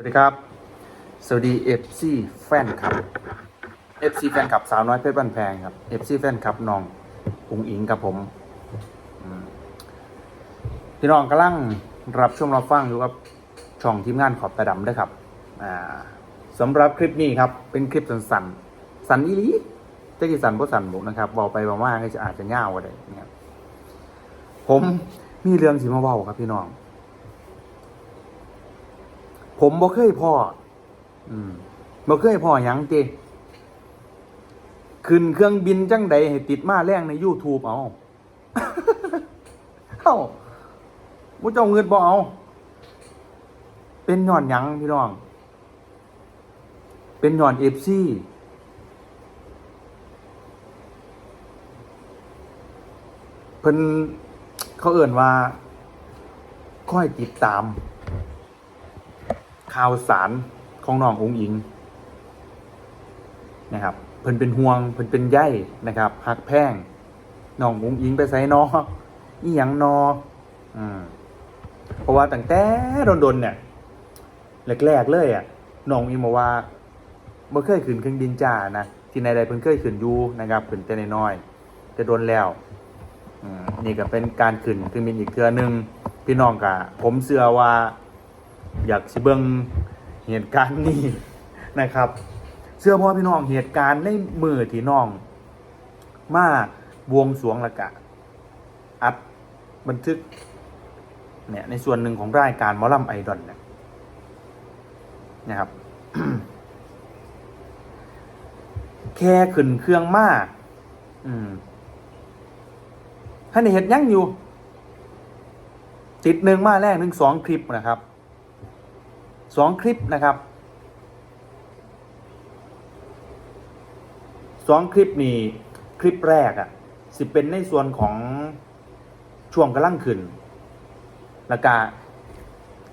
สวัสดีครับ สวัสดีเอฟซีแฟนคลับเอฟซีแฟนคลับสาวน้อยเพชรบ้านแพงครับเอฟซีแฟนคลับน้องอุงอิงครับผมอืมพี่น้องกำลังรับชมรับฟังอยู่กับช่องทีมงานขอบตาดำด้วยครับอ่าสำหรับคลิปนี้ครับ เป็นคลิปสั้นๆสันอีหลีจะกี่สันเพราะสันบุกนะครับบอกไปบอกว่าก็จะอาจจะง่าวอะไรนะครับผมมีเรื่องสิมาเว้าครับพี่น้อง ผมบ่เคยพ่อ อืมบ่เคยพ่อหยังเจขึ้นเครื่องบินจังใดให้ติดมาแรงใน YouTube เอาเอ้าบ่เจ้าเงินบ่เอา เป็นย้อนหยังพี่น้อง เป็นย้อน FC เพิ่นเขาเอิ่นว่า ค่อยติดตาม ข่าวสารของน้ององค์อิงนะครับเพิ่นเป็นห่วงเพิ่นเป็นใยนะครับหักแพงน้ององค์อิงไปใส่นออีหยังนออืมเพราะว่าตั้งแต่โดนๆเนี่ยแรกๆเลยอะน้องอิงบอกว่าบ่เคยขึ้นเครื่องบินจ้านะที่ไหนใดเพิ่นเคยขึ้นอยู่นะครับขึ้นแต่น้อยๆแต่โดนแล้วอืมนี่ก็เป็นการขึ้นเครื่องบินอีกเทื่อหนึงพี่น้องกะผมเชื่อว่า อยากสิเบิงเหตุการณ์นี้นะครับ เสื้อพ่อพี่น้องเหตุการณ์ในมือที่น้อง มาบวงสรวงละกะ อัดบันทึกเนี่ยในส่วนหนึ่งของรายการมอลำไอดอลเนี่ยนะครับแค่ขึ้นเครื่องมาก อืมท่านเห็นยังอยู่ ติดหนึ่งมาแรกหนึ่งสองคลิปนะครับ สองคลิปนะครับสองคลิปนี่คลิปแรกอะ่ะสิเป็นในส่วนของช่วงกำลังขึ้นแล้วก็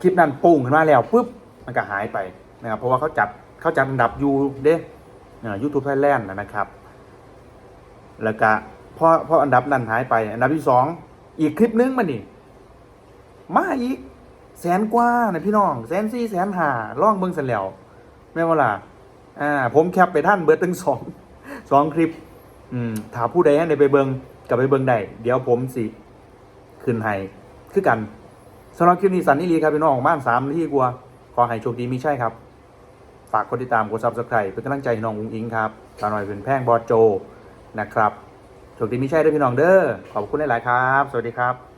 คลิปนั้นปุ้งขึ้นมาแล้วปุ๊บมันก็หายไปนะครับเพราะว่าเขาจัดเขาจัดอันดับยูเด้ยูทูบไทยแลนด์นะครับ แล้วก็พอพออันดับนั้นหายไป อันดับที่สองอีกคลิปนึงมันนี่มาอีก แสนกว่านะพี่น้องแสนสี่แสนห้าล่องเบิ้งเสร็จแล้วแม่ว่าล่ะอ่าผมแคปไปท่านเบิร์ดตั้งสองสองคลิป อืมถ้าผู้ใดให้ไปเบิงกลับไปเบิงได้เดี๋ยวผมสิขึ้นให้คือกันสำหรับคลิปนี้สันนิลีครับพี่น้องบ้านสามที่กลัวขอให้โชคดีมีใช่ครับ ฝากกดติดตามกดซับสไครต์เป็นกำลังใจน้องอุ้งอิงครับตาหน่อยเป็นแพ่งบอสโจนะครับโชคดีมีใช่ด้วยพี่น้องเด้อขอบคุณหลาย ๆ ครับ สวัสดีครับ